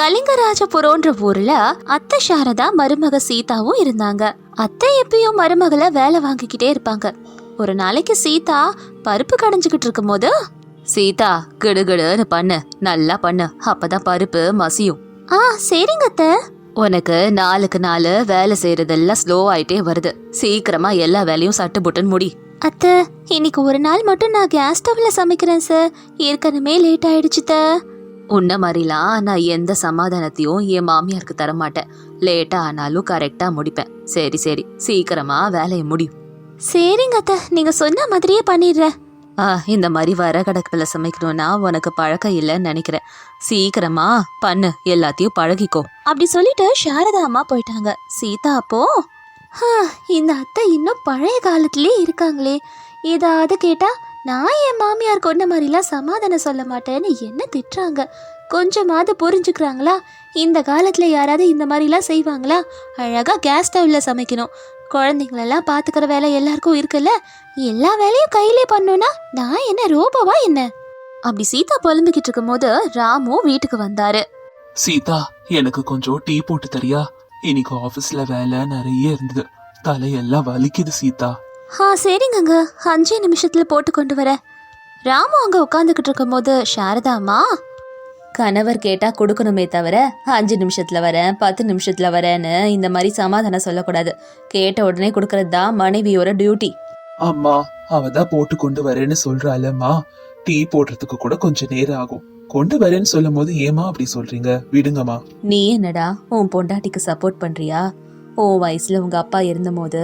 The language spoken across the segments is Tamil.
கலிங்கராஜபுரம்ன்ற ஊர்ல அத்தை சாரதா மருமக சீதாவும் இருந்தாங்க. அத்தை எப்பயும் மருமகளை வேலை வாங்கிக்கிட்டே இருப்பாங்க. ஒரு நாளைக்கு சீதா பருப்பு கடைஞ்சுக்கிட்டு இருக்கும்போது சீதா கிடுகிடுன்னு பண்ணு. நல்லா பண்ணு. அப்பதான் பருப்பு மசியும். ஆ சரிங்க அத்தை. உனக்கு நாளுக்கு நாள் வேலை செய்யறதெல்லாம் ஸ்லோ ஆயிட்டே வருது. சீக்கிரமா எல்லா வேலையும் சட்டு புட்டுன்னு முடி. அத்தை இன்னைக்கு ஒரு நாள் மட்டும் நான் கேஸ் ஸ்டவ்ல சமைக்கிறேன் சார் ஏற்கனவே லேட் ஆயிடுச்சு உன்ன மாதிரிலாம் நான் எந்த சமாதானத்தையும் என் மாமியாருக்கு தர மாட்டேன் லேட்டா ஆனாலும் கரெக்டா முடிப்பேன். சரி சரி. சீக்கிரமா வேலையை முடியும். சரிங்க அத்தை. நீங்க சொன்ன மாதிரியே பண்ணிடுறேன். ஆ இந்த மாதிரி வர கடக்கில் சமைக்கணும்னா உனக்கு பழக்கம் இல்லைன்னு நினைக்கிறேன். சீக்கிரமா பண்ணு. எல்லாத்தையும் பழகிக்கோ. அப்படி சொல்லிட்டு சாரதா அம்மா போயிட்டாங்க. சீதா அப்போ "ஹா, இந்த அத்தை இன்னும் பழைய காலத்திலே இருக்காங்களே. ஏதாவது கேட்டா நான் என் மாமியார் கொண்ட மாதிரிலாம் சமாதானம் சொல்ல மாட்டேன்னு என்ன திட்டுறாங்க? கொஞ்சமாவது புரிஞ்சுக்கிறாங்களா? இந்த காலத்தில் யாராவது இந்த மாதிரிலாம் செய்வாங்களா? அழகாக கேஸ் ஸ்டவ்வில் சமைக்கணும். குழந்தைங்களெல்லாம் பார்த்துக்கிற வேலை எல்லாருக்கும் இருக்குல்ல? எல்லா வேலையும் கையிலே பண்ணோன்னா நான் என்ன ரோபோவா என்ன? அப்படி சீதா புலம்பிக்கிட்டு இருக்கும்போது ராமு வீட்டுக்கு வந்தாரு. சீதா எனக்கு கொஞ்சம் டீ போட்டு தரியா? இன்னைக்கு ஆபீஸ்ல வேலை நிறைய இருந்தது. தலையெல்லாம் வலிக்குது சீதா. ஆ சரிங்கங்க. அஞ்சே நிமிஷத்துல போட்டு கொண்டு வரேன் ராமு அங்க உட்காந்துக்கிட்டு இருக்கும்போது சாரதா அம்மா? கணவர் கேட்டா கொடுக்கணுமே தவிர அஞ்சு நிமிஷத்துல வரேன் பத்து நிமிஷத்துல வரேன்னு இந்த மாதிரி சமாதானம் சொல்லக்கூடாது. கேட்ட உடனே கொடுக்கறது தான் மனைவியோட டியூட்டி. அம்மா அவ தான் போட்டு கொண்டு வரேன்னு சொல்றாளம்மா டீ போடுறதுக்கு கூட கொஞ்சம் நேரம் ஆகும். கொண்டு வரேன்னு சொல்லும் போது ஏமா அப்படி சொல்றீங்க? விடுங்கம்மா. நீ என்னடா உன் பொண்டாட்டிக்கு சப்போர்ட் பண்றியா? உன் வயசுல உங்க அப்பா இருந்தபோது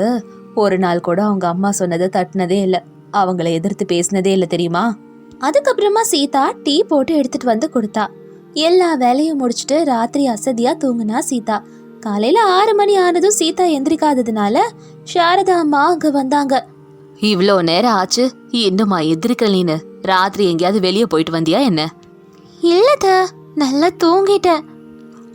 ஒரு நாள் கூட அவங்க அம்மா சொன்னதை தட்டினதே இல்ல. அவங்கள எதிர்த்து பேசினதே இல்ல தெரியுமா? அதுக்கப்புறமா சீதா டீ போட்டு எடுத்துட்டு வந்து கொடுத்தா. எல்லா வேலையும் முடிச்சுட்டு ராத்திரி அசதியா தூங்குனா சீதா. காலையில ஆறு மணி ஆனதும் சீதா எந்திரிக்காததுனால சாரதா அம்மா அங்க வந்தாங்க. இவ்வளோ நேரம் ஆச்சு இன்னுமா எதிர்க்கல நீனு? ராத்திரி எங்கேயாவது வெளியே போயிட்டு வந்தியா என்ன? இல்லத நல்லா தூங்கிட்டேன்.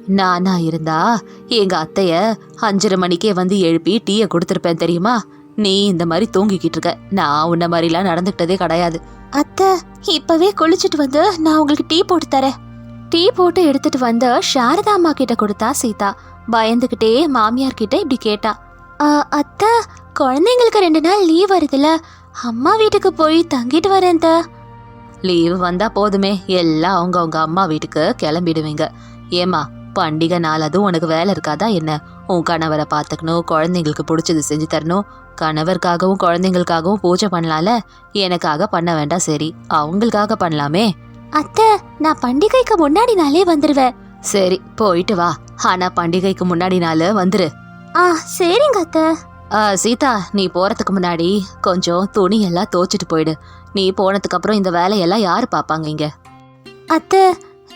நானா இருந்தா எங்க அத்தைய அஞ்சரை மணிக்கே வந்து எழுப்பி டீயை கொடுத்துருப்பேன் தெரியுமா? நீ இந்த மாதிரி தூங்கிக்கிட்டு இருக்க. நான் உன்ன மாதிரிலாம் நடந்துக்கிட்டதே கிடையாது. அத்தை இப்பவே குளிச்சுட்டு வந்து நான் உங்களுக்கு டீ போட்டு தரேன். டீ போட்டு எடுத்துட்டு வந்து சாரதா அம்மா கிட்ட கொடுத்தா சீதா. பயந்துகிட்டே மாமியார் கிட்ட இப்படி கேட்டா. "ஆ, அத்தை குழந்தைங்களுக்கு ரெண்டு நாள் லீவ் வருதுல. அம்மா வீட்டுக்கு போய் தங்கிட்டு வரேன் அத்தை." லீவு வந்தா போதுமே. எல்லாம் அவங்க அவங்க அம்மா வீட்டுக்கு கிளம்பிடுவீங்க. ஏமா பண்டிகை நாள் அதுவும் உனக்கு வேலை இருக்காதா என்ன? உன் கணவரை பார்த்துக்கணும் குழந்தைங்களுக்கு பிடிச்சது செஞ்சு தரணும். கணவருக்காகவும் குழந்தைங்களுக்காகவும் பூஜை பண்ணலாம்ல? எனக்காக பண்ண வேண்டாம் சரி. அவங்களுக்காக பண்ணலாமே. அத்தை நான் பண்டிகைக்கு முன்னாடி நாளே வந்துருவேன். சரி போயிட்டு வா. ஆனா பண்டிகைக்கு முன்னாடி நாள் வந்துரு. ஆ சரிங்க அத்தை. சீதா நீ போறதுக்கு முன்னாடி கொஞ்சம் துணி எல்லாம் தோச்சிட்டு போயிடு. நீ போனதுக்கு அப்புறம் இந்த வேலையெல்லாம் யாரு பாப்பாங்க இங்க? அத்தை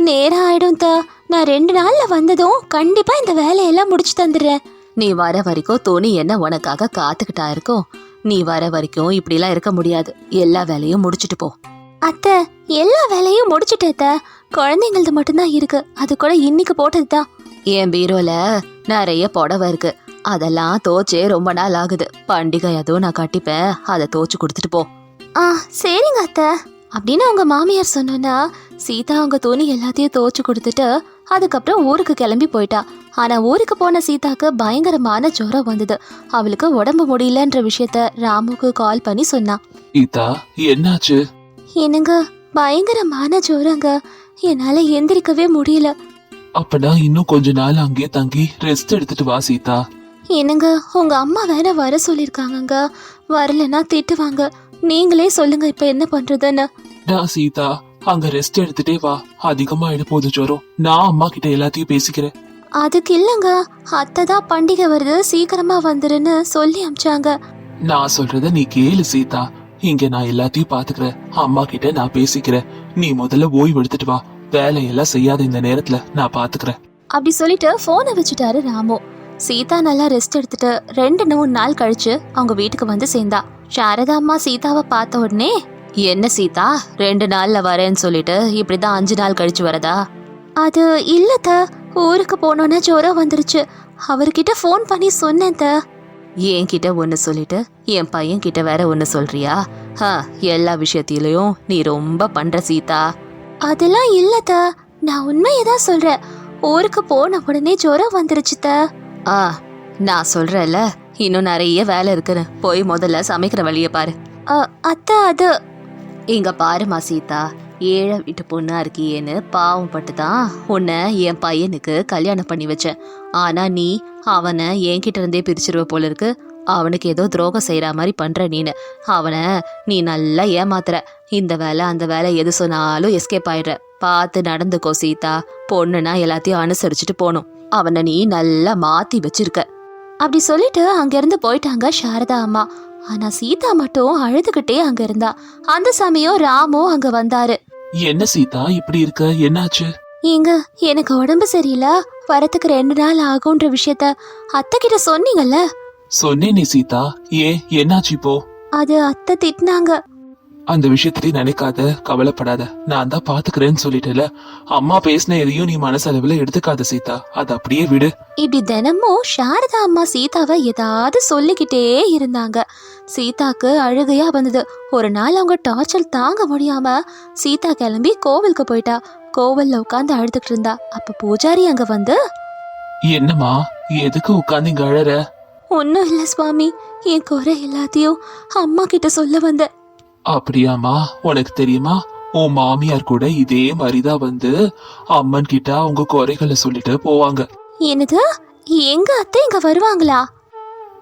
நேரம் ஆயிடும் தா நான் ரெண்டு நாள்ல வந்ததும் கண்டிப்பா இந்த வேலையெல்லாம் முடிச்சு தந்துடுறேன். நீ வர வரைக்கும் துணி என்ன உனக்காக காத்துக்கிட்டா இருக்கும் நீ வர வரைக்கும் இப்படிலாம் இருக்க முடியாது. எல்லா வேலையும் முடிச்சிட்டு போ. அத்தை எல்லா வேலையும் முடிச்சிட்டேத்த குழந்தைங்களது மட்டும்தான் இருக்கு. அது கூட இன்னைக்கு போட்டது தான் என் பீரோல நிறைய புடவை இருக்கு. அதெல்லாம் தோச்சே ரொம்ப நாள் ஆகுது. பண்டிகை அதுவும் நான் கட்டிப்பேன். அதை தோச்சு கொடுத்துட்டு போ. ஆ சரிங்க அத்தை. அப்படின்னு அவங்க மாமியார் சொன்னோன்னா சீதா அவங்க துணி எல்லாத்தையும் துவச்சு கொடுத்துட்டு அதுக்கப்புறம் ஊருக்கு கிளம்பி போயிட்டா. ஆனா ஊருக்கு போன சீதாக்கு பயங்கரமான ஜுரம் வந்தது. அவளுக்கு உடம்பு முடியலன்ற விஷயத்த ராமுக்கு கால் பண்ணி சொன்னா. சீதா என்னாச்சு? என்னங்க பயங்கரமான ஜுரங்க. என்னால எந்திரிக்கவே முடியல. அப்பனா இன்னும் கொஞ்ச நாள் அங்கேயே தங்கி ரெஸ்ட் எடுத்துட்டு வா சீதா. என்னங்க உங்க அம்மா வேற வர சொல்லிருக்காங்கங்க. வரலன்னா திட்டுவாங்க. நீங்களே சொல்லுங்க இப்ப என்ன பண்றதுன்னு. நான் சீதா அங்க ரெஸ்ட் எடுத்துட்டே வா. அதிகமா போகுது ஜுரம் நான் அம்மா கிட்ட எல்லாத்தையும் பேசிக்கிறேன். அதுக்கு இல்லைங்க. அத்தை தான் பண்டிகை வருது. சீக்கிரமா வந்துருன்னு சொல்லி அமிச்சாங்க. நான் சொல்றத நீ கேளு சீதா. இங்க நான் எல்லாத்தையும் பாத்துக்கிறேன். அம்மா கிட்ட நான் பேசிக்கிறேன். நீ முதல்ல ஓய்வு எடுத்துட்டு வா. வேலையெல்லாம் செய்யாத இந்த நேரத்துல நான் பாத்துக்கிறேன். அப்படி சொல்லிட்டு போனை வச்சுட்டாரு ராமு. சீதா நல்லா ரெஸ்ட் எடுத்துட்டு ரெண்டு மூணு நாள் கழிச்சு அவங்க வீட்டுக்கு வந்து சேர்ந்தா. சாரதா அம்மா சீதாவை பார்த்த உடனே என்ன சீதா ரெண்டு நாள்ல வரேன்னு சொல்லிட்டு இப்படிதான் அஞ்சு நாள் கழிச்சு வரதா? அது இல்லத்த ஊருக்கு போனோன்னே ஜுரம் வந்துருச்சு. அவர்கிட்ட ஃபோன் பண்ணி சொன்னேன் என்கிட்ட ஒன்று சொல்லிட்டு என் பையன் கிட்ட வேற ஒன்று சொல்றியா? ஹா எல்லா விஷயத்திலையும் நீ ரொம்ப பண்ற சீதா. அதெல்லாம் இல்லத்த நான் உண்மையை தான் சொல்றேன். ஊருக்கு போன உடனே ஜுரம் வந்துருச்சுத்த. ஆ நான் சொல்றேன்ல இன்னும் நிறைய வேலை இருக்குன்னு. போய் முதல்ல சமைக்கிற வழியை பாரு. அத்தை அது இங்க பாருமா சீதா ஏழை வீட்டு பொண்ணா இருக்கியேன்னு பாவம் பட்டு தான் உன்னை என் பையனுக்கு கல்யாணம் பண்ணி வச்சேன். ஆனா நீ அவனை என்கிட்ட இருந்தே பிரிச்சிருவ போல இருக்கு. அவனுக்கு ஏதோ துரோகம் செய்யற மாதிரி பண்ற நீனு. அவனை நீ நல்லா ஏமாத்துற. இந்த வேலை அந்த வேலை எது சொன்னாலும் எஸ்கேப் ஆயிடுற. பார்த்து நடந்துக்கோ சீதா. பொண்ணுனா எல்லாத்தையும் அனுசரிச்சுட்டு போகணும் அவனை நீ நல்லா மாத்தி வச்சிருக்க. அப்படி சொல்லிட்டு அங்கிருந்து போயிட்டாங்க சாரதா அம்மா. ஆனா சீதா மட்டும் அழுதுகிட்டே அங்க இருந்தா. அந்த சமயம் ராமு அங்க வந்தாரு. என்ன சீதா இப்படி இருக்க? என்னாச்சு? ஏங்க எனக்கு உடம்பு சரியில்லை. வரத்துக்கு ரெண்டு நாள் ஆகுன்ற விஷயத்த அத்தை கிட்ட சொன்னீங்கல்ல? சொன்னேனே சீதா. ஏன்? என்னாச்சு இப்போ? அது அத்தை திட்டினாங்க. அந்த விஷயத்தை நினைக்காத கவலைப்படாத. நான் தான் பாத்துக்கிறேன்னு சொல்லிட்டேல அம்மா பேசின எதையும் நீ மனசளவுல எடுத்துக்காத சீதா. அது அப்படியே விடு. இப்படி தினமும் சாரதா அம்மா சீதாவை ஏதாவது சொல்லிக்கிட்டே இருந்தாங்க. சீதாக்கு அழுகையா வந்தது. ஒரு நாள் அவங்க டார்ச்சர் தாங்க முடியாம சீதா கிளம்பி கோவிலுக்கு போயிட்டா. கோவில்ல உட்காந்து அழுதுகிட்டு இருந்தா. அப்ப பூஜாரி அங்க வந்து என்னம்மா எதுக்கு உட்காந்து இங்க அழற? ஒன்றும் இல்லை சுவாமி. என் குறை எல்லாத்தையும் அம்மா கிட்ட சொல்ல வந்தேன். அப்படியாம்மா உனக்கு தெரியுமா? உன் மாமியார் கூட இதே மாதிரிதான் வந்து அம்மன் கிட்ட அவங்க குறைகளை சொல்லிட்டு போவாங்க. என்னது? எங்க அத்தை இங்க வருவாங்களா?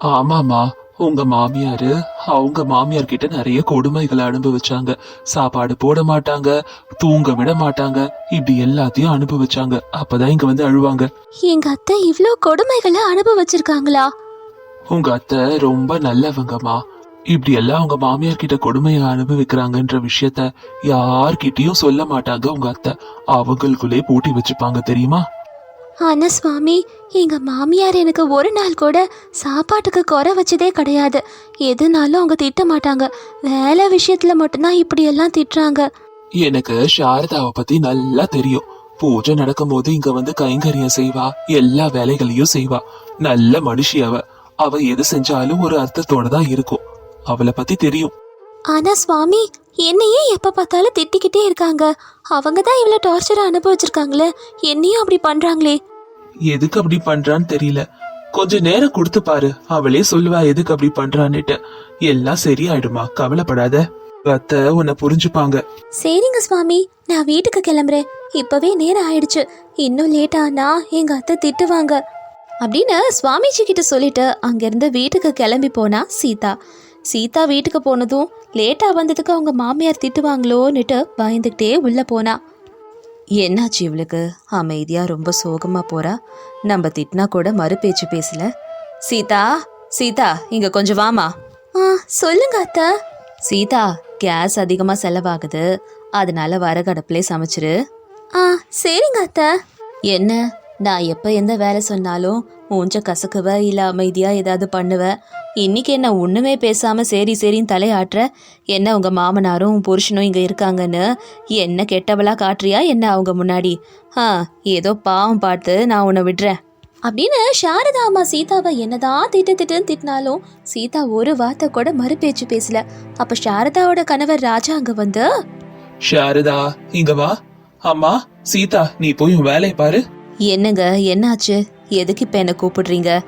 ஆமாமா உங்க மாமியாரு அவங்க மாமியார் கிட்ட நிறைய கொடுமைகளை அனுபவிச்சாங்க. சாப்பாடு போட மாட்டாங்க தூங்க விட மாட்டாங்க இப்படி எல்லாத்தையும் அனுபவிச்சாங்க. அப்பதான் இங்க வந்து அழுவாங்க. எங்க அத்தை இவ்ளோ கொடுமைகளை அனுபவிச்சிருக்காங்களா? உங்க அத்தை ரொம்ப நல்லவங்கம்மா. இப்படி எல்லாம் உங்க மாமியார் கிட்ட கொடுமையை அனுபவிக்கிறாங்கன்ற விஷயத்த யார்கிட்டயும் சொல்ல மாட்டாங்க உங்க அத்தை. அவங்களுக்குள்ளே பூட்டி வச்சுப்பாங்க தெரியுமா? ஆனா சுவாமி எங்க மாமியார் எனக்கு ஒரு நாள் கூட சாப்பாட்டுக்கு குறை வச்சதே கிடையாது. எதுனாலும் அவங்க திட்ட மாட்டாங்க. வேலை விஷயத்துல மட்டும்தான் இப்படி எல்லாம் திட்டுறாங்க. எனக்கு சாரதாவை பத்தி நல்லா தெரியும். பூஜை நடக்கும்போது இங்க வந்து கைங்கரியம் செய்வா எல்லா வேலைகளையும் செய்வா. நல்ல மனுஷி அவ. அவ எது செஞ்சாலும் ஒரு அர்த்தத்தோட தான் இருக்கும். அவளை பத்தி தெரியும். ஆனா சுவாமி என்னையே எப்ப பார்த்தாலும் திட்டிக்கிட்டே இருக்காங்க. அவங்க தான் இவ்வளோ டார்ச்சரை அனுபவிச்சிருக்காங்களே என்னையும் அப்படி பண்றாங்களே? எதுக்கு அப்படி பண்றான்னு தெரியல. கொஞ்ச நேரம் கொடுத்து பாரு அவளே சொல்லுவா எதுக்கு அப்படி பண்றான்னுட்டு. எல்லாம் சரியாயிடுமா கவலைப்படாத. அத்தை உன்னை புரிஞ்சுப்பாங்க. சரிங்க சுவாமி நான் வீட்டுக்கு கிளம்புறேன். இப்பவே நேரம் ஆயிடுச்சு. இன்னும் லேட் ஆனா எங்க அத்தை திட்டுவாங்க. அப்படின்னு சுவாமிஜி கிட்ட சொல்லிட்டு அங்கிருந்து வீட்டுக்கு கிளம்பி போனா சீதா. சீதா வீட்டுக்கு போனதும் லேட்டா வந்ததுக்கு அவங்க மாமியார் திட்டுவாங்களோன்னுட்டு பயந்துக்கிட்டே உள்ள போனா. என்னாச்சு இவளுக்கு? அமைதியா ரொம்ப சோகமா போறா? நம்ம திட்டினா கூட மறு பேச்சு பேசல. சீதா சீதா இங்க கொஞ்சம் வாமா ஆ சொல்லுங்க அத்தை. சீதா கேஸ் அதிகமா செலவாகுது. அதனால வரகடப்புலே சமைச்சிரு. ஆ சரிங்க அத்தை. என்ன? நான் எப்போ எந்த வேலை சொன்னாலும் மூஞ்ச கசக்குவ இல்லை அமைதியா ஏதாவது பண்ணுவ. இன்னைக்கு என்ன ஒண்ணுமே பேசாம சரி சரின்னு தலையாட்டுற? என்ன உங்க மாமனாரும் புருஷனும் இங்க இருக்காங்கன்னு? என்ன கெட்டவளா காட்டுறியா? என்ன அவங்க முன்னாடி? ஆ ஏதோ பாவம் பார்த்து நான் உன்னை விடுறேன். அப்படின்னு சாரதா அம்மா சீதாவை என்னதான் திட்டு திட்டுன்னு திட்டினாலும் சீதா ஒரு வார்த்தை கூட மறுபேச்சு பேசல. அப்ப சாரதாவோட கணவர் ராஜா அங்க வந்து? சாரதா இங்க வா. அம்மா சீதா நீ போய் வேலையை பாரு. என்னங்க என்னாச்சு? எதுக்கு இப்ப என்ன கூப்பிடுறீங்க?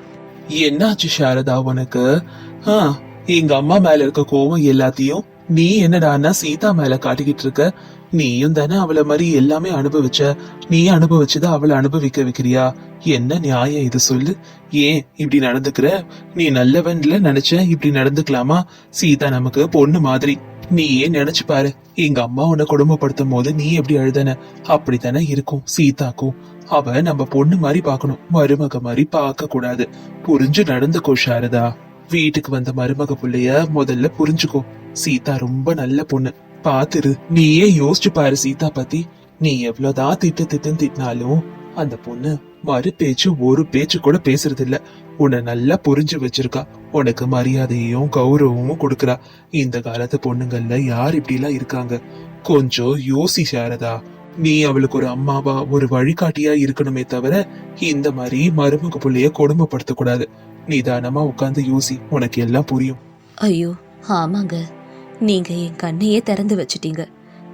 என்னாச்சு சாரதா உனக்கு? ஆ, எங்க அம்மா மேல இருக்க கோவம் எல்லாத்தையும் நீ என்னடான்னா சீதா மேல காட்டிக்கிட்டு இருக்க? நீயும் தானே அவளை மாதிரி எல்லாமே அனுபவிச்ச? நீ அனுபவிச்சத அவளை அனுபவிக்க வைக்கிறியா? என்ன நியாயம் இது சொல்லு. ஏன் இப்படி நடந்துக்கிற? நீ நல்லவன்ல நினைச்ச இப்படி நடந்துக்கலாமா? சீதா நமக்கு பொண்ணு மாதிரி. நீ ஏன் நினைச்சு பாரு? எங்க அம்மா உன்னை கொடுமைப்படுத்தும் போது நீ எப்படி அழுதன? அப்படித்தானே இருக்கும் சீதாக்கும். அவ நம்ம பொண்ணு மாதிரி பார்க்கணும். மருமக மாதிரி பார்க்க கூடாது. புரிஞ்சு நடந்துக்கோ சாரதா. வீட்டுக்கு வந்த மருமக புள்ளைய முதல்ல புரிஞ்சுக்கோ. சீதா ரொம்ப நல்ல பொண்ணு. பாத்துரு. நீயே யோசிச்சு பாரு சீதா பத்தி. நீ எவ்வளவுதான் திட்டு திட்டுன்னு திட்டினாலும் அந்த பொண்ணு மறு பேச்சு ஒரு பேச்சு கூட பேசுறது இல்ல உன்னை நல்லா புரிஞ்சு வச்சிருக்கா. உனக்கு மரியாதையும் கௌரவமும் கொடுக்கறா. இந்த காலத்து பொண்ணுங்கள்ல யார் இப்படி எல்லாம் இருக்காங்க? கொஞ்சம் யோசி சாரதா. நீ அவளுக்கு ஒரு அம்மாவா ஒரு வழிகாட்டியா இருக்கணுமே தவிர இந்த மாதிரி மருமக புள்ளைய கொடுமைப்படுத்த கூடாது நிதானமா உட்கார்ந்து யோசி உனக்கு எல்லாம் புரியும். ஐயோ ஆமாங்க. நீங்க என் கண்ணையே திறந்து வச்சிட்டீங்க.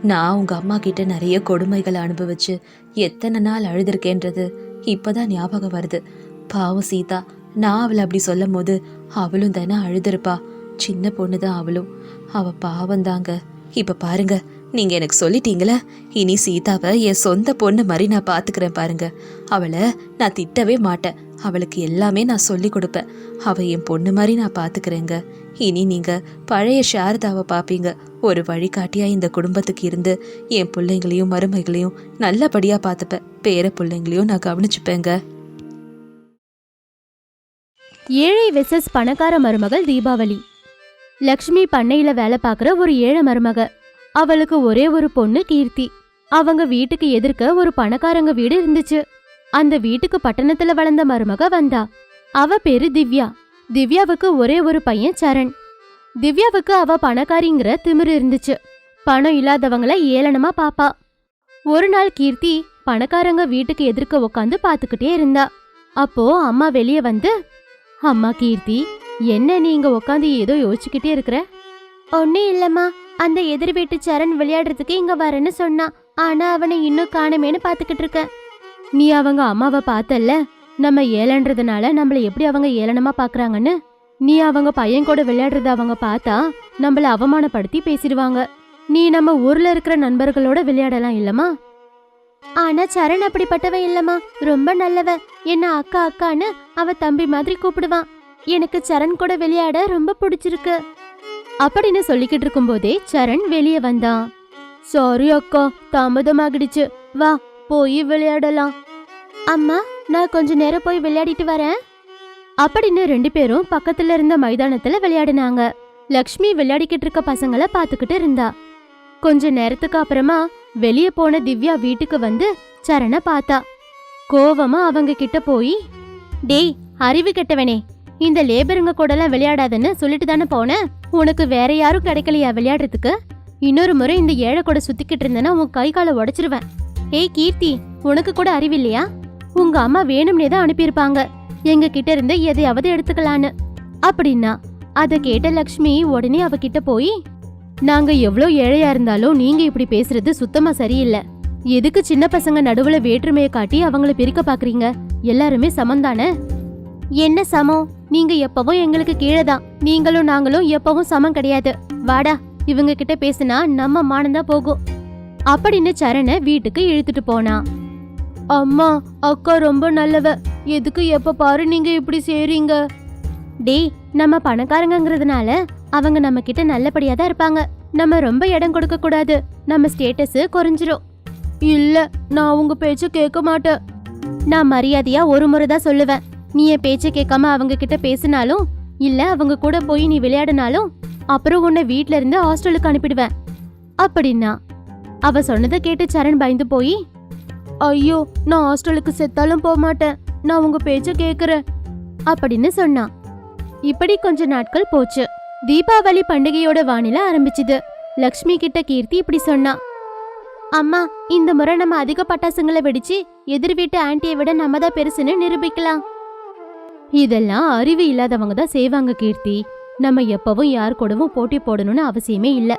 நான் உங்க அம்மா கிட்ட நிறைய கொடுமைகளை அனுபவிச்சு எத்தனை நாள் அழுதுருக்கேன்றது இப்பதான் ஞாபகம் வருது. பாவம் சீதா நான் அவளை அப்படி சொல்லும் போது அவளும் தானே அழுதுருப்பா. சின்ன பொண்ணு தான் அவளும். அவ பாவம் தாங்க இப்ப பாருங்க நீங்க எனக்கு சொல்லிட்டீங்களே? இனி சீதாவை என் சொந்த பொண்ணு மாதிரி நான் பாத்துக்கிறேன் பாருங்க. அவளை நான் திட்டவே மாட்டேன். அவளுக்கு எல்லாமே நான் சொல்லி கொடுப்பேன். அவ என் பொண்ணு மாதிரி நான் பாத்துக்கிறேங்க. இனி நீங்க பழைய சாரதாவை பாப்பீங்க. ஒரு வழிகாட்டியா இந்த குடும்பத்துக்கு இருந்து என் பிள்ளைங்களையும் மருமைகளையும் நல்லபடியா பார்த்துப்பேன் பேர பிள்ளைங்களையும் நான் கவனிச்சுப்பேங்க. ஏழை வெசஸ் பணக்கார மருமகள் தீபாவளி. லக்ஷ்மி பண்ணையில வேலை பார்க்குற ஒரு ஏழை மருமக. அவளுக்கு ஒரே ஒரு பொண்ணு கீர்த்தி. அவங்க வீட்டுக்கு எதிர்க்க ஒரு பணக்காரங்க வீடு இருந்துச்சு. அந்த வீட்டுக்கு பட்டணத்துல வளர்ந்த மருமக வந்தா. அவ பேரு திவ்யா. திவ்யாவுக்கு ஒரே ஒரு பையன் சரண். திவ்யாவுக்கு அவ பணக்காரிங்கிற திமிரு இருந்துச்சு. பணம் இல்லாதவங்கள ஏளனமா பாப்பா. ஒரு நாள் கீர்த்தி பணக்காரங்க வீட்டுக்கு எதிர்க்க உக்காந்து பாத்துக்கிட்டே இருந்தா. அப்போ அம்மா வெளியே வந்து அம்மா கீர்த்தி என்ன நீங்க உக்காந்து ஏதோ யோசிச்சுக்கிட்டே இருக்கிற? ஒன்னே இல்லம்மா. அந்த எதிர் வீட்டு சரண் விளையாடுறதுக்கு இங்க வரேன்னு சொன்னான் ஆனா அவனை இன்னும் காணுமேன்னு பாத்துக்கிட்டு இருக்க. நீ அவங்க அம்மாவை பார்த்தல்ல? நம்ம ஏழன்றதுனால நம்மள எப்படி அவங்க ஏளனமா பாக்குறாங்கன்னு நீ அவங்க பையன் கூட விளையாடுறத அவங்க பார்த்தா நம்மள அவமானப்படுத்தி பேசிடுவாங்க. நீ நம்ம ஊர்ல இருக்கிற நண்பர்களோட விளையாடலாம் இல்லம்மா? ஆனா சரண் அப்படிப்பட்டவன் இல்லம்மா. ரொம்ப நல்லவ என்ன அக்கா அக்கான்னு அவ தம்பி மாதிரி கூப்பிடுவான். எனக்கு சரண் கூட விளையாட ரொம்ப பிடிச்சிருக்கு. அப்படின்னு சொல்லிக்கிட்டு இருக்கும்போதே சரண் வெளியே வந்தான். சாரி அக்கா தாமதமாகிடுச்சு. வா போய் விளையாடலாம். அம்மா நான் கொஞ்ச நேரம் போய் விளையாடிட்டு வரேன். அப்படின்னு ரெண்டு பேரும் பக்கத்துல இருந்த மைதானத்துல விளையாடினாங்க. லக்ஷ்மி விளையாடிக்கிட்டு இருக்க பசங்களை பாத்துக்கிட்டு இருந்தா. கொஞ்ச நேரத்துக்கு அப்புறமா வெளியே போன திவ்யா வீட்டுக்கு வந்து சரண பார்த்தா. கோவமா அவங்க கிட்ட போய் டேய் அறிவு கெட்டவனே இந்த லேபருங்க கூடலாம் விளையாடாதன்னு சொல்லிட்டு தானே போனேன். உனக்கு வேற யாரும் கிடைக்கலையா விளையாடுறதுக்கு? இன்னொரு முறை இந்த ஏழை கூட சுத்திக்கிட்டு இருந்தேன்னா உன் கை காலை உடைச்சிருவேன். ஏய் கீர்த்தி உனக்கு கூட அறிவில்லையா? உங்க அம்மா வேணும்னே தான் அனுப்பியிருப்பாங்க. எங்க கிட்ட இருந்து எதையாவது எடுத்துக்கலான்னு. அப்படின்னா அதை கேட்ட லக்ஷ்மி உடனே அவகிட்ட போய் நாங்க எவ்வளோ ஏழையா இருந்தாலும் நீங்க இப்படி பேசுறது சுத்தமா சரியில்லை. எதுக்கு சின்ன பசங்க நடுவுல வேற்றுமையை காட்டி அவங்கள பிரிக்க பாக்குறீங்க? எல்லாருமே சமந்தானே என்ன சமம்? நீங்க எப்பவும் எங்களுக்கு கீழே தான். நீங்களும் நாங்களும் எப்பவும் சமம் கிடையாது. வாடா இவங்க கிட்ட பேசினா நம்ம மானந்தான் போகும். அப்படின்னு சரண வீட்டுக்கு இழுத்துட்டு போனா. அம்மா அக்கா ரொம்ப நல்லவ. எதுக்கு எப்ப பாரு நீங்க இப்படி செய்றீங்க? டேய் நம்ம பணக்காரங்கங்கிறதுனால அவங்க நம்ம கிட்ட நல்லபடியா தான் இருப்பாங்க. நம்ம ரொம்ப இடம் கொடுக்க கூடாது. நம்ம ஸ்டேட்டஸ் குறைஞ்சிரும். இல்ல நான் உங்க பேச்ச கேட்க மாட்டேன். நான் மரியாதையா ஒரு முறை தான் சொல்லுவேன். நீ என் பேச்சை கேட்காம அவங்க கிட்ட பேசினாலும் இல்ல அவங்க கூட போய் நீ விளையாடினாலும் அப்புறம் உன்னை வீட்ல இருந்து ஹாஸ்டலுக்கு அனுப்பிடுவேன். அப்படின்னா அவ சொன்னதை கேட்டு சரண் பயந்து போய் ஐயோ நான் ஹாஸ்டலுக்கு செத்தாலும் போக மாட்டேன். நான் உங்க பேச்ச கேக்குறேன் அப்படின்னு சொன்னான் இப்படி கொஞ்ச நாட்கள் போச்சு. தீபாவளி பண்டிகையோட வானிலை ஆரம்பிச்சுது. லக்ஷ்மி கிட்ட கீர்த்தி இப்படி சொன்னா. அம்மா இந்த முறை நம்ம அதிக பட்டாசுங்களை வெடிச்சு எதிர் வீட்டு ஆண்டியை விட நம்ம தான் பெருசுன்னு நிரூபிக்கலாம். இதெல்லாம் அறிவு இல்லாதவங்க தான் செய்வாங்க கீர்த்தி. நம்ம எப்பவும் யார் கூடவும் போட்டி போடணும்னு அவசியமே இல்லை.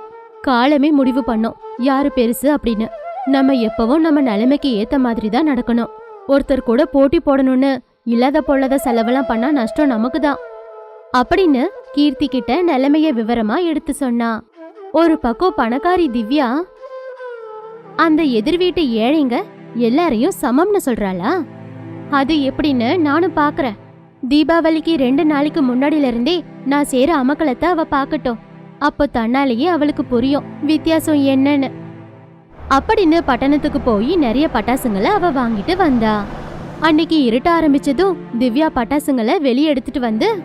காலமே முடிவு பண்ணோம். யாரு பெருசு அப்படின்னு. நம்ம எப்பவும் நம்ம நிலைமைக்கு ஏத்த மாதிரி தான் நடக்கணும். ஒருத்தர் கூட போட்டி போடணும்னு இல்லாத பொல்லாத செலவெல்லாம் பண்ணா நஷ்டம் நமக்கு தான். அப்படின்னு கீர்த்தி கிட்ட நிலைமைய விவரமா எடுத்து சொன்னா. ஒரு பக்கம் பணக்காரி திவ்யா அந்த எதிர் வீட்டு ஏழைங்க எல்லாரையும் சமம்னு சொல்றாளா? அது எப்படின்னு நானும் பாக்குறேன். தீபாவளிக்கு ரெண்டு நாளைக்கு முன்னாடில இருந்தே நான் சேர அமக்கலத்தை அவ பாக்கட்டும். அப்போ தன்னாலேயே அவளுக்கு புரியும் வித்தியாசம் என்னன்னு. அப்படின்னு பட்டணத்துக்கு போய் நிறைய பட்டாசுங்களை அவ வாங்கிட்டு வந்தா. அன்னைக்கு இருட்ட ஆரம்பிச்சதும் திவ்யா பட்டாசுங்களை வெளியே எடுத்துட்டு வந்து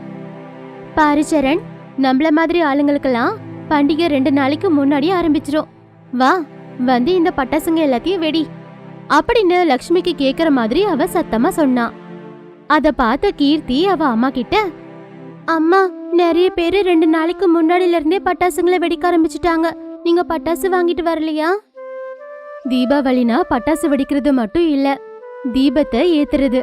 பாரிச்சரண் நம்மள மாதிரி ஆளுங்களுக்கெல்லாம் பண்டிகை ரெண்டு நாளைக்கு முன்னாடி ஆரம்பிச்சிரும். வா வந்து இந்த பட்டாசுங்க எல்லாத்தையும் வெடி. அப்படின்னு லக்ஷ்மிக்கு கேக்குற மாதிரி அவ சத்தமா சொன்னான் அத பார்த்த கீர்த்தி அவ அம்மா கிட்ட அம்மா நிறைய பேரு ரெண்டு நாளைக்கு முன்னாடில இருந்தே பட்டாசுங்களை வெடிக்க ஆரம்பிச்சிட்டாங்க. நீங்க பட்டாசு வாங்கிட்டு வரலையா? தீபாவளினா பட்டாசு வெடிக்கிறது மட்டும் இல்ல தீபத்தை ஏத்துறது.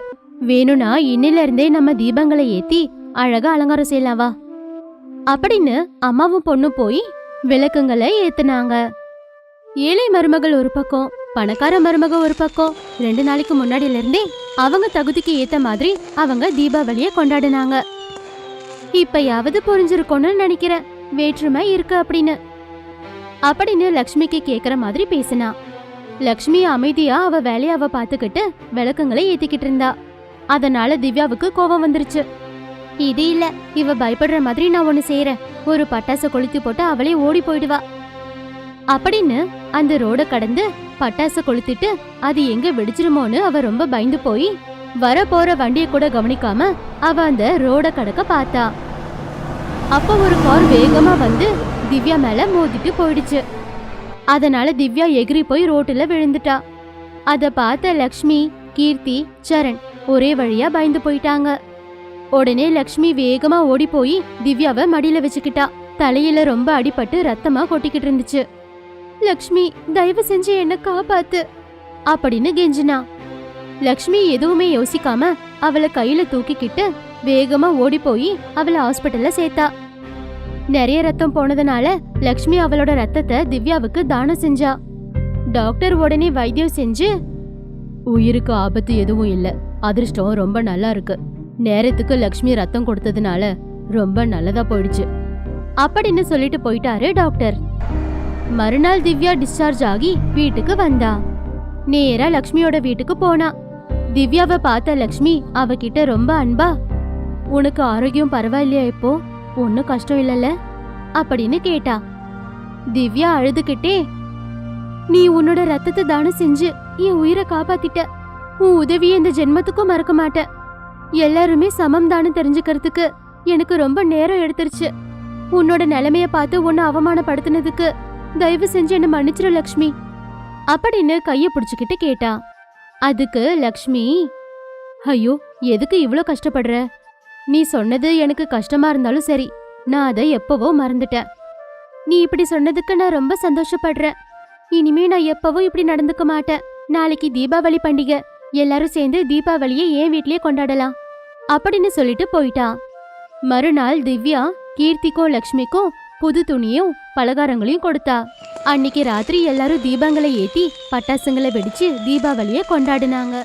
வேணும்னா இன்னில இருந்தே நம்ம தீபங்களை ஏத்தி அழகா அலங்காரம் செய்யலாவா அப்படின்னு அம்மாவும் பொண்ணும் போய் விளக்குங்களை ஏத்துனாங்க. ஏழை மருமகள் ஒரு பக்கம் பணக்கார மருமக ஒரு பக்கம் ரெண்டு நாளைக்கு முன்னாடில இருந்தே அவங்க தகுதிக்கு ஏத்த மாதிரி அவங்க தீபாவளிய கொண்டாடினாங்க. இப்பயாவது புரிஞ்சிருக்கோம்னு நினைக்கிறேன். வேற்றுமை இருக்கு அப்படின்னு. அப்படின்னு லக்ஷ்மிக்கு கேக்குற மாதிரி பேசினா. லக்ஷ்மி அமைதியா அவ வேலைய அவ பாத்துக்கிட்டு விளக்கங்களை ஏத்திக்கிட்டு இருந்தா. அதனால திவ்யாவுக்கு கோபம் வந்துருச்சு. இது இல்ல இவ பயப்படுற மாதிரி நான் ஒண்ணு செய்யறேன் ஒரு பட்டாசு கொளுத்தி போட்டு அவளே ஓடி போயிடுவா. அப்படின்னு அந்த ரோட கடந்து பட்டாசு கொளுத்திட்டு அது எங்க வெடிச்சிருமோன்னு அவ ரொம்ப பயந்து போய் வர போற வண்டிய கூட கவனிக்காம அவ அந்த ரோட கடக்க பார்த்தா. அப்ப ஒரு கார் வேகமா வந்து திவ்யா மேல மோதிட்டு போயிடுச்சு. அதனால திவ்யா எகிரி போய் ரோட்டுல விழுந்துட்டா. அத பார்த்த லக்ஷ்மி கீர்த்தி சரண் ஒரே வழியா பயந்து போயிட்டாங்க. உடனே லக்ஷ்மி வேகமா ஓடி போய் திவ்யாவை மடியில வச்சுக்கிட்டா. தலையில ரொம்ப அடிபட்டு ரத்தமா கொட்டிக்கிட்டு இருந்துச்சு. லக்ஷ்மி தயவு செஞ்சு என்ன காப்பாத்து. அப்படின்னு கெஞ்சினா. லக்ஷ்மி எதுவுமே யோசிக்காம அவளை கையில தூக்கிக்கிட்டு வேகமா ஓடி போய் அவளை ஹாஸ்பிட்டல்ல சேர்த்தா. நிறைய ரத்தம் போனதுனால லக்ஷ்மி அவளோட ரத்தத்தை திவ்யாவுக்கு தானம் செஞ்சா. டாக்டர் உடனே வைத்தியம் செஞ்சு உயிருக்கு ஆபத்து எதுவும் இல்ல. அதிர்ஷ்டம் ரொம்ப நல்லா இருக்கு. நேரத்துக்கு லக்ஷ்மி ரத்தம் கொடுத்ததுனால ரொம்ப நல்லதா போயிடுச்சு. அப்படின்னு சொல்லிட்டு போயிட்டாரு டாக்டர். மறுநாள் திவ்யா டிஸ்சார்ஜ் ஆகி வீட்டுக்கு வந்தா. நேரா லக்ஷ்மியோட வீட்டுக்கு போனா. திவ்யாவை பார்த்த லக்ஷ்மி அவகிட்ட ரொம்ப அன்பா உனக்கு ஆரோக்கியம் பரவாயில்லையா இப்போ? ஒன்னும் கஷ்டம் இல்லைல்ல? அப்படின்னு கேட்டா. திவ்யா அழுதுகிட்டே நீ உன்னோட ரத்தத்தை தானம் செஞ்சு என் உயிரை காப்பாத்திட்ட. உன் உதவியை இந்த ஜென்மத்துக்கும் மறக்க மாட்டேன் எல்லாருமே சமம் தானு தெரிஞ்சுக்கிறதுக்கு எனக்கு ரொம்ப நேரம் எடுத்துருச்சு. உன்னோட நிலைமைய பார்த்து உன்னை அவமானப்படுத்தினதுக்கு தயவு செஞ்சு என்ன மன்னிச்சிரு லக்ஷ்மி. அப்படின்னு கைய பிடிச்சுக்கிட்டு கேட்டா. அதுக்கு லக்ஷ்மி ஐயோ எதுக்கு இவ்வளோ கஷ்டப்படுற? நீ சொன்னது எனக்கு கஷ்டமா இருந்தாலும் சரி நான் அதை எப்பவோ மறந்துட்டேன். நீ இப்படி சொன்னதுக்கு நான் ரொம்ப சந்தோஷப்படுறேன் இனிமே நான் எப்பவும் இப்படி நடந்துக்க மாட்டேன். நாளைக்கு தீபாவளி பண்டிகை. எல்லாரும் சேர்ந்து தீபாவளியை ஏன் வீட்லயே கொண்டாடலாம். அப்படின்னு சொல்லிட்டு போயிட்டா. மறுநாள் திவ்யா கீர்த்திக்கும் லக்ஷ்மிக்கும் புது துணியும் பலகாரங்களையும் கொடுத்தா. அன்னைக்கு ராத்திரி எல்லாரும் தீபங்களை ஏத்தி பட்டாசுங்களை வெடிச்சு தீபாவளியை கொண்டாடினாங்க.